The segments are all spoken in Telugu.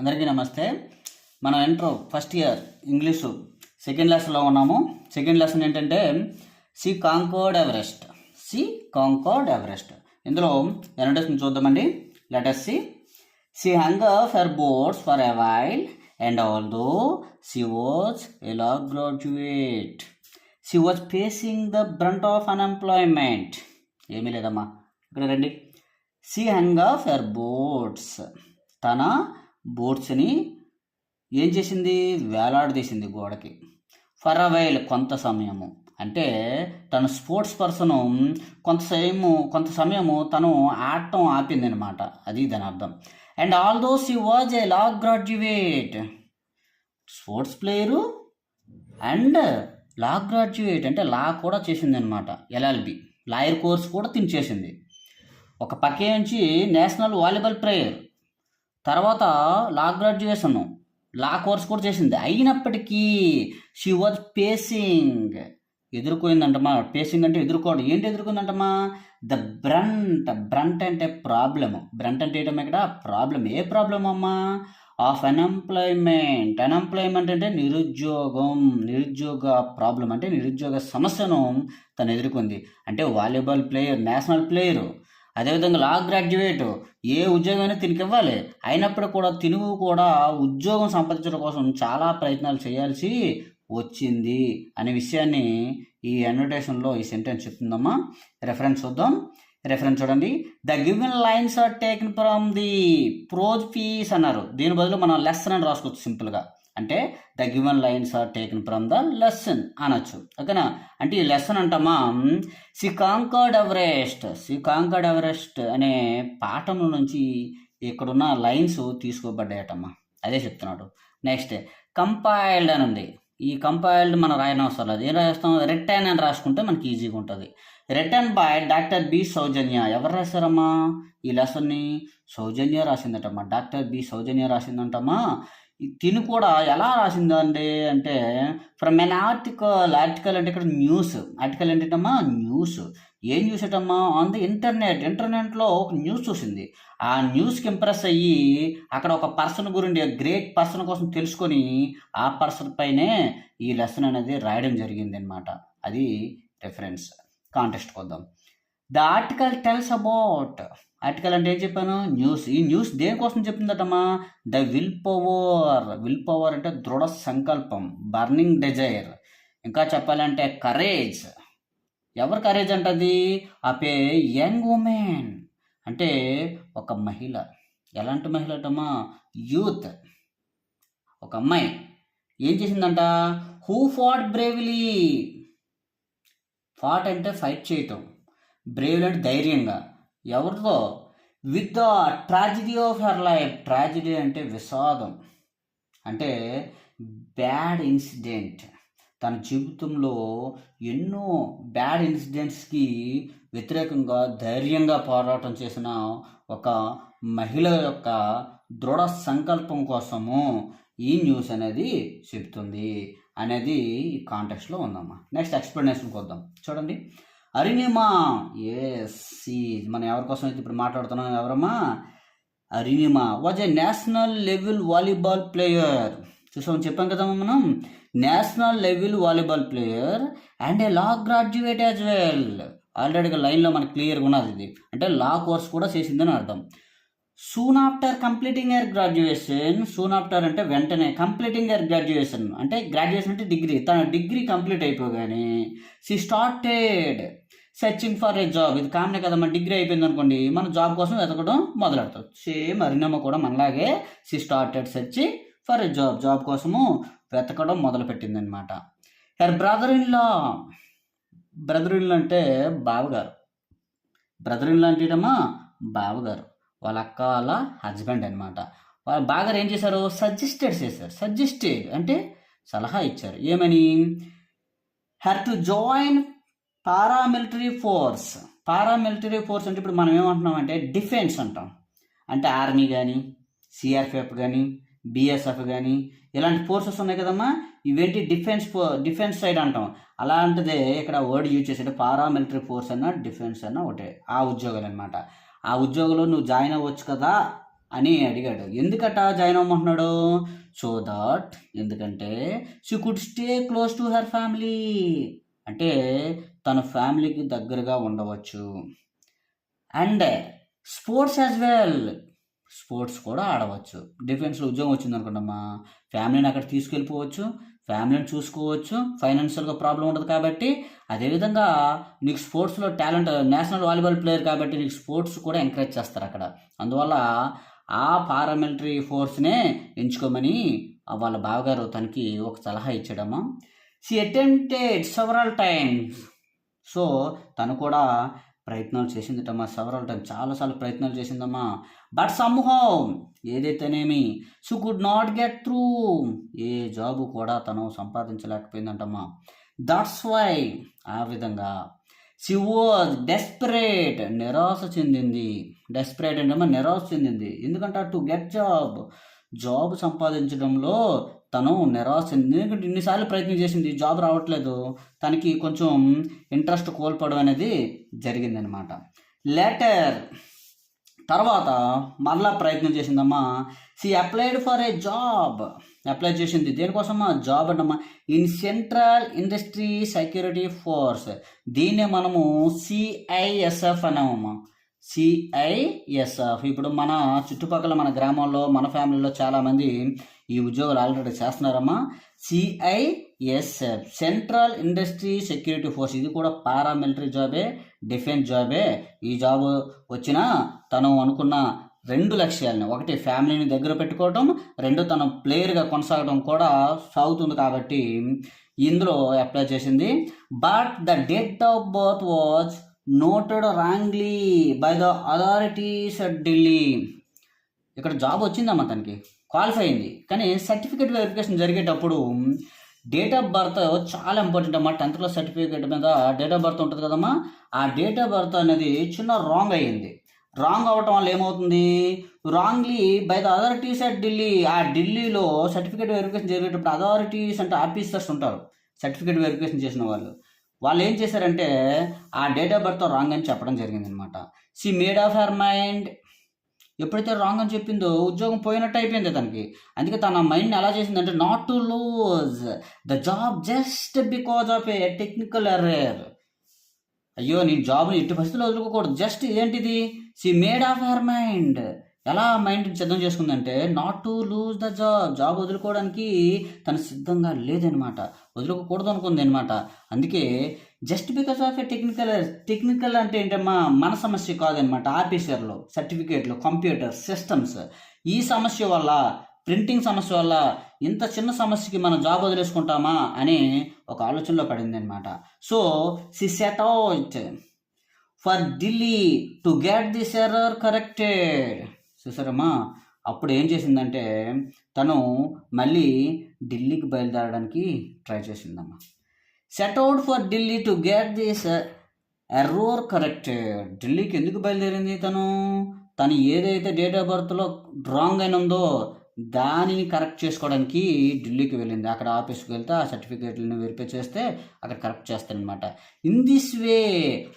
అందరికీ నమస్తే. మనం ఎంట్రో ఫస్ట్ ఇయర్ ఇంగ్లీషు సెకండ్ లెసన్లో ఉన్నాము. సెకండ్ లెసన్ ఏంటంటే she conquered Everest. She conquered Everest. ఇందులో ఎనోటేషన్ చూద్దామండి. Letters she she hung for boards for a while and although she was a law graduate she was facing the brunt of unemployment ఏమీ లేదమ్మా. ఇక్కడ రండి. She hung off her boots తన బోట్స్ని ఏం చేసింది? వేలాడదీసింది గోడకి. ఫర్ అవైల్ కొంత సమయము. అంటే తన స్పోర్ట్స్ పర్సన్ కొంత సమయము కొంత సమయము తను ఆడటం ఆపింది అనమాట అది దాని అర్థం. And although you was a law graduate. Sports player and law graduate అంటే లా కూడా చేసింది అనమాట ఎల్ఎల్బి. లాయర్ కోర్స్ కూడా తినిచేసింది. ఒక పక్కే నుంచి నేషనల్ వాలీబాల్ ప్లేయర్. తర్వాత లా గ్రాడ్యుయేషన్ లా కోర్స్ కూడా చేసింది. అయినప్పటికీ షీ వాజ్ పేసింగ్ ఎదుర్కొందంటమా పేసింగ్ అంటే ఎదుర్కోవడం. ఏంటి ఎదుర్కొందంటమా? ద బ్రంట్ బ్రంట్ అంటే ప్రాబ్లమ్ బ్రంట్ అంటే ఏటమ్మా ఇక్కడ? ప్రాబ్లం ఏ ప్రాబ్లం అమ్మా? ఆఫ్ అన్ఎంప్లాయ్మెంట్ అన్ఎంప్లాయ్మెంట్ అంటే నిరుద్యోగం. నిరుద్యోగ ప్రాబ్లం అంటే నిరుద్యోగ సమస్యను తను ఎదుర్కొంది. అంటే వాలీబాల్ ప్లేయర్ నేషనల్ ప్లేయరు అదేవిధంగా లా గ్రాడ్యుయేట్ ఏ ఉద్యోగమైనా తినికి ఇవ్వాలి అయినప్పుడు కూడా తినుగు కూడా ఉద్యోగం సంపాదించడం కోసం చాలా ప్రయత్నాలు చేయాల్సి వచ్చింది అనే విషయాన్ని ఈ అన్వటేషన్లో ఈ సెంటెన్స్ చెప్తుందమ్మా. రెఫరెన్స్ చూద్దాం. రెఫరెన్స్ చూడండి. The given lines are taken from the prose piece అన్నారు. దీని బదులు మనం లెస్ అని రాసుకోవచ్చు సింపుల్గా. అంటే the given lines are taken from the lesson అనొచ్చు. ఓకేనా? అంటే ఈ లెసన్ అంటామా? She conquered Everest she conquered Everest అనే పాఠం నుంచి ఇక్కడున్న లైన్స్ తీసుకోబడ్డాయటమ్మా. అదే చెప్తున్నాడు. నెక్స్ట్ కంపైల్డ్ అని ఉంది. ఈ కంపైల్డ్ మనం రాయడం అవసరం లేదు. ఏం రాస్తాం? రిటర్న్ అని రాసుకుంటే మనకి ఈజీగా ఉంటుంది. Written by doctor B Soujanya. ఎవరు రాశారమ్మా? ఈ లెసన్ని సౌజన్య రాసిందటమ్మా. డాక్టర్ బి సౌజన్య రాసిందంటమ్మా. తిని కూడా ఎలా రాసిందండి అంటే ఫ్రమ్ ఎన్ ఆర్టికల్ ఆర్టికల్ అంటే ఇక్కడ న్యూస్ ఆర్టికల్ ఏంటమ్మా న్యూస్ ఏం న్యూస్ ఏంటమ్మా ఆన్ ది ఇంటర్నెట్ ఇంటర్నెట్లో ఒక న్యూస్ చూసింది. ఆ న్యూస్కి ఇంప్రెస్ అయ్యి అక్కడ ఒక పర్సన్ గురించి గ్రేట్ పర్సన్ కోసం తెలుసుకొని ఆ పర్సన్ పైనే ఈ లెసన్ అనేది రాయడం జరిగింది అనమాట అది reference context కొద్దాం. The article tells about article అంటే ఏం చెప్పాను? న్యూస్ ఈ న్యూస్ దేనికోసం చెప్పిందటమ్మా? The will power will power అంటే దృఢ సంకల్పం. బర్నింగ్ డిజైర్ ఇంకా చెప్పాలంటే కరేజ్ ఎవరు కరేజ్ అంటది ఆపే యంగ్ ఉమెన్ అంటే ఒక మహిళ. ఎలాంటి మహిళ అంటమ్మా యూత్ ఒక అమ్మాయి. ఏం చేసిందంట? హూ ఫాట్ బ్రేవ్లీ ఫాట్ అంటే ఫైట్ చేయటం. బ్రేవ్ అంటే ధైర్యంగా. ఎవరితో with the tragedy of her life tragedy అంటే విషాదం. అంటే బ్యాడ్ ఇన్సిడెంట్ తన జీవితంలో ఎన్నో బ్యాడ్ ఇన్సిడెంట్స్కి వ్యతిరేకంగా ధైర్యంగా పోరాటం చేసిన ఒక మహిళ యొక్క దృఢ సంకల్పం కోసము ఈ న్యూస్ అనేది చెప్తుంది అనేది ఈ కాంటెక్స్లో ఉందమ్మా నెక్స్ట్ ఎక్స్ప్లెనేషన్కి వద్దాం. చూడండి. అరిణిమా ఎస్ మనం ఎవరికోసం అయితే ఇప్పుడు మాట్లాడుతున్నాం ఎవరమ్మా? Arunima was a national level volleyball player చూసాం చెప్పాం కదా మనం. National level volleyball player and a law graduate as well ఆల్రెడీగా లైన్లో మనకు క్లియర్గా ఉన్నది ఇది. అంటే లా కోర్స్ కూడా చేసిందని అర్థం. Soon after completing year graduation soon after అంటే వెంటనే కంప్లీటింగ్ ఇయర్ గ్రాడ్యుయేషన్ అంటే గ్రాడ్యుయేషన్ అంటే డిగ్రీ తన డిగ్రీ కంప్లీట్ అయిపోగానే she started searching for a job ఇది కామనే కదా మన డిగ్రీ అయిపోయింది అనుకోండి మన జాబ్ కోసం వెతకడం మొదలెడతాం. సేమ్ అరినమ్మ కూడా మనలాగే she started searching for a job job కోసము వెతకడం మొదలుపెట్టింది అనమాట her brother in law brother in అంటే బావగారు. బ్రదర్ ఇన్ అంటే ఏంటమ్మా బావగారు. వాళ్ళ అక్క వాళ్ళ హస్బెండ్ అనమాట వాళ్ళ బాగారు ఏం చేశారు? సజెస్టెడ్ చేశారు. సజెస్టెడ్ అంటే సలహా ఇచ్చారు. ఏమని? Have to join paramilitary force. Paramilitary force అంటే ఇప్పుడు మనం ఏమంటున్నాం అంటే డిఫెన్స్ అంటాం. అంటే ఆర్మీ కానీ సిఆర్పిఎఫ్ కానీ బిఎస్ఎఫ్ కానీ ఇలాంటి ఫోర్సెస్ ఉన్నాయి కదమ్మా. ఇవేంటి డిఫెన్స్ డిఫెన్స్ సైడ్ అంటాం. అలాంటిదే ఇక్కడ వర్డ్ యూజ్ చేసేది పారామిలిటరీ ఫోర్స్ అన్న డిఫెన్స్ అన్న ఒకటే. ఆ ఉద్యోగాలు అనమాట ఆ ఉద్యోగంలో నువ్వు జాయిన్ అవ్వచ్చు కదా అని అడిగాడు. ఎందుకట జాయిన్ అవ్వమంటున్నాడు? సో దట్ ఎందుకంటే she could stay close to her family. అంటే తన ఫ్యామిలీకి దగ్గరగా ఉండవచ్చు. And sports as well. Sports కూడా ఆడవచ్చు. డిఫెన్స్లో ఉద్యోగం వచ్చింది అనుకోండమ్మా. ఫ్యామిలీని అక్కడ తీసుకెళ్ళిపోవచ్చు. ఫ్యామిలీని చూసుకోవచ్చు. ఫైనాన్షియల్గా ప్రాబ్లం ఉండదు కాబట్టి అదేవిధంగా నీకు స్పోర్ట్స్లో టాలెంట్ నేషనల్ వాలీబాల్ ప్లేయర్ కాబట్టి నీకు స్పోర్ట్స్ కూడా ఎంకరేజ్ చేస్తారు అక్కడ. అందువల్ల ఆ పారామిలిటరీ ఫోర్స్నే ఎంచుకోమని వాళ్ళ బావగారు తనకి ఒక సలహా ఇచ్చాడమ్మా. She attempted several times so తను కూడా ప్రయత్నాలు చేసిందిటమ్మా సెవరల్ టైం చాలాసార్లు ప్రయత్నాలు చేసిందమ్మా. బట్ సమూహం ఏదైతేనేమి so could not get through a job కూడా తను సంపాదించలేకపోయిందంటమ్మా. దట్స్ వై ఆ విధంగా సి వాజ్ డెస్పరేట్ నిరాశ చెందింది. డెస్పరేట్ అంటే నిరాశ చెందింది. ఎందుకంటే టు గెట్ జాబ్ జాబ్ సంపాదించడంలో తను నిరాశ ఎందుకంటే ఇన్నిసార్లు ప్రయత్నం చేసింది జాబ్ రావట్లేదు. తనకి కొంచెం ఇంట్రెస్ట్ కోల్పోవడం అనేది జరిగిందనమాట లెటర్ తర్వాత మరలా ప్రయత్నం చేసిందమ్మా. She applied for a job apply చేసింది దేనికోసమా? Job అంటమ్మా in central industry security force దీన్నే మనము సిఐఎస్ఎఫ్ అనేమమ్మా సిఐఎస్ఎఫ్ ఇప్పుడు మన చుట్టుపక్కల మన గ్రామంలో మన ఫ్యామిలీలో చాలామంది ఈ ఉద్యోగాలు already చేస్తున్నారమ్మా. CISF central industry security force ఇది కూడా పారామిలిటరీ జాబే డిఫెన్స్ జాబే ఈ జాబ్ వచ్చినా తను అనుకున్న రెండు లక్ష్యాలని ఒకటి ఫ్యామిలీని దగ్గర పెట్టుకోవటం రెండు తన ప్లేయర్గా కొనసాగడం కూడా సాగుతుంది కాబట్టి ఇందులో అప్లై చేసింది. But the date of birth was noted wrongly by the authorities at Delhi. ఇక్కడ జాబ్ వచ్చిందమ్మా తనకి. క్వాలిఫై అయింది. కానీ సర్టిఫికేట్ వెరిఫికేషన్ జరిగేటప్పుడు డేట్ ఆఫ్ బర్త్ చాలా ఇంపార్టెంట్ అమ్మా. టెన్త్ క్లాస్ సర్టిఫికేట్ మీద డేట్ ఆఫ్ బర్త్ ఉంటుంది కదమ్మా. ఆ డేట్ ఆఫ్ బర్త్ అనేది చిన్న రాంగ్ అయ్యింది. రాంగ్ అవ్వటం వల్ల ఏమవుతుంది? Wrongly by the authorities at Delhi. ఆ ఢిల్లీలో సర్టిఫికేట్ వెరిఫికేషన్ జరిగేటప్పుడు అథారిటీస్ అంటే ఆఫీసర్స్ ఉంటారు. సర్టిఫికేట్ వెరిఫికేషన్ చేసిన వాళ్ళు. వాళ్ళు ఏం చేశారంటే ఆ డేట్ ఆఫ్ బర్త్ రాంగ్ అని చెప్పడం జరిగింది అనమాట she made off her mind ఎప్పుడైతే రాంగ్ అని చెప్పిందో ఉద్యోగం పోయినట్టు అయిపోయింది తనకి. అందుకే తన మైండ్ని ఎలా చేసిందంటే not to lose the job just because of a technical error అయ్యో నేను జాబ్ని ఎట్టి పరిస్థితులు వదులుకోకూడదు. జస్ట్ ఏంటిది? She made off her mind ఎలా మైండ్ సిద్ధం చేసుకుందంటే not to lose the job job వదులుకోవడానికి తను సిద్ధంగా లేదనమాట. వదులుకోకూడదు అనుకుంది అనమాట అందుకే just because of a technical technical అంటే ఏంటమ్మా మన సమస్య కాదనమాట. ఆఫీసర్లు సర్టిఫికేట్లు కంప్యూటర్ సిస్టమ్స్ ఈ సమస్య వల్ల ప్రింటింగ్ సమస్య వల్ల ఇంత చిన్న సమస్యకి మనం జాబ్ వదిలేసుకుంటామా అని ఒక ఆలోచనలో పడింది అనమాట so she set out for Delhi to get this error corrected చూసారమ్మా అప్పుడు ఏం చేసిందంటే తను మళ్ళీ ఢిల్లీకి బయలుదేరడానికి try చేసిందమ్మా. Set out for Delhi to get this error correct ఢిల్లీకి ఎందుకు బయలుదేరింది తను? తను ఏదైతే డేట్ ఆఫ్ బర్త్లో రాంగ్ అయిన ఉందో దానిని కరెక్ట్ చేసుకోవడానికి ఢిల్లీకి వెళ్ళింది. అక్కడ ఆఫీస్కి వెళ్తే ఆ సర్టిఫికేట్లను వెరిఫై చేస్తే అక్కడ కరెక్ట్ చేస్తారనమాట in this way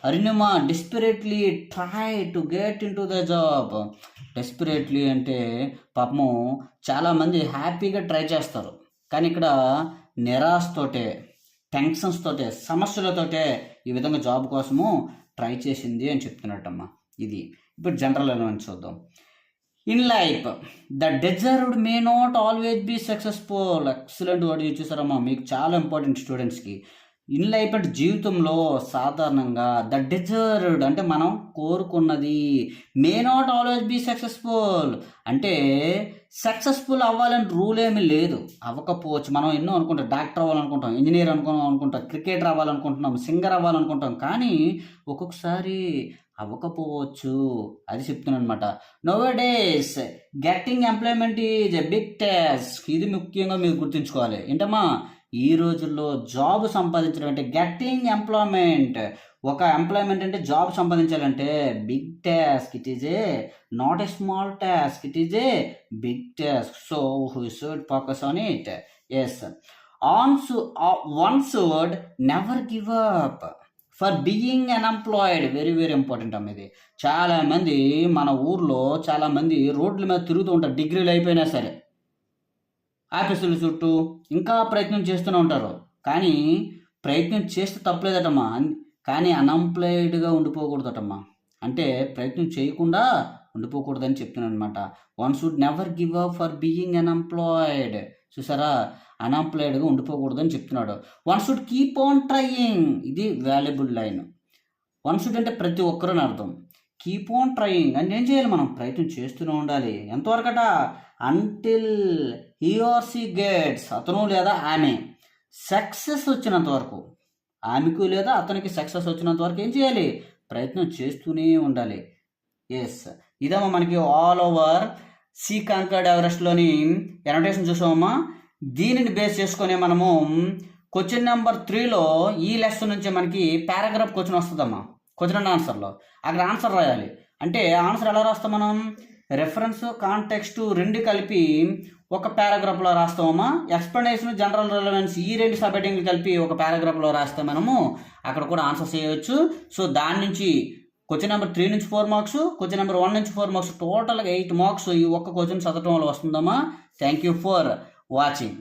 Arunima desperately try to get into the job desperately అంటే పాపము చాలామంది హ్యాపీగా ట్రై చేస్తారు. కానీ ఇక్కడ నిరాశతోటే టెన్షన్స్ తోటే సమస్యలతోటే ఈ విధంగా జాబ్ కోసము ట్రై చేసింది అని చెప్తున్నట్టమ్మా. ఇది. ఇప్పుడు జనరల్ ఎలిమెంట్స్ చూద్దాం. In life the deserved may not always be successful excellent word use చేశారమ్మా మీకు చాలా ఇంపార్టెంట్ స్టూడెంట్స్కి ఇన్ లైఫ్ అంటే జీవితంలో సాధారణంగా ద డిజర్వ్డ్ అంటే మనం కోరుకున్నది may not always be successful అంటే సక్సెస్ఫుల్ అవ్వాలని రూల్ ఏమీ లేదు. అవ్వకపోవచ్చు. మనం ఎన్నో అనుకుంటాం. డాక్టర్ అవ్వాలనుకుంటాం. ఇంజనీర్ అనుకున్నాం అనుకుంటాం. క్రికెటర్ అవ్వాలనుకుంటున్నాం. సింగర్ అవ్వాలనుకుంటాం. కానీ ఒక్కొక్కసారి అవ్వకపోవచ్చు అది చెప్తున్నాను అనమాట nowadays getting employment is a big task ఇది ముఖ్యంగా మీరు గుర్తుంచుకోవాలి. ఏంటమ్మా? ఈ రోజుల్లో జాబ్ సంపాదించడం అంటే గెట్టింగ్ ఎంప్లాయ్మెంట్ ఒక ఎంప్లాయ్మెంట్ అంటే జాబ్ సంపాదించాలంటే big task it is a not a small task it is a big task so who should focus on it as on one should never give up for being unemployed very very important అమ్మ ఇది. చాలామంది మన ఊర్లో చాలామంది రోడ్ల మీద తిరుగుతూ ఉంటారు. డిగ్రీలు అయిపోయినా సరే. ఆఫీసుల చుట్టూ ఇంకా ప్రయత్నం చేస్తూనే ఉంటారు. కానీ ప్రయత్నం చేస్తే తప్పలేదటమ్మా. కానీ అన్ఎంప్లాయిడ్గా ఉండిపోకూడదటమ్మా. అంటే ప్రయత్నం చేయకుండా ఉండిపోకూడదని చెప్తున్నాను అనమాట one should never give up for being unemployed చూసారా? అన్ఎంప్లాయిడ్గా ఉండిపోకూడదని చెప్తున్నాడు. One should keep on trying ఇది వాల్యుబుల్ లైన్ వన్ షుడ్ అంటే ప్రతి ఒక్కరని అర్థం. కీప్ ఆన్ ట్రయింగ్ అని ఏం చేయాలి మనం? ప్రయత్నం చేస్తూనే ఉండాలి. ఎంతవరకట? Until he or she gets అతను లేదా ఆమె సక్సెస్ వచ్చినంత వరకు. ఆమెకు లేదా అతనికి సక్సెస్ వచ్చినంత వరకు ఏం చేయాలి? ప్రయత్నం చేస్తూనే ఉండాలి. ఎస్ ఇదమ్మా మనకి ఆల్ ఓవర్ సీ కాంకర్డ్ ఎవరెస్ట్లోని ఎనోటేషన్ చూసామమ్మా దీనిని బేస్ చేసుకొని మనము క్వశ్చన్ నెంబర్ త్రీలో ఈ లెసన్ నుంచి మనకి పారాగ్రాఫ్ క్వశ్చన్ వస్తుందమ్మా. క్వశ్చన్ అండ్ ఆన్సర్లో అక్కడ ఆన్సర్ రాయాలి. అంటే ఆన్సర్ ఎలా రాస్తాం మనం? రెఫరెన్స్ కాంటెక్స్ట్ రెండు కలిపి ఒక పారాగ్రాఫ్లో రాస్తామమ్మా. ఎక్స్ప్లెనేషన్ జనరల్ రిలవెన్స్ ఈ రెండు సబ్ కలిపి ఒక పారాగ్రాఫ్లో రాస్తే మనము అక్కడ కూడా ఆన్సర్ చేయవచ్చు సో దాని నుంచి క్వశ్చన్ నెంబర్ త్రీ నుంచి four marks question number one నుంచి ఫోర్ మార్క్స్ టోటల్గా ఎయిట్ మార్క్స్ ఈ ఒక్క క్వశ్చన్ చదవటం వల్ల వస్తుందమ్మా. Thank you for watching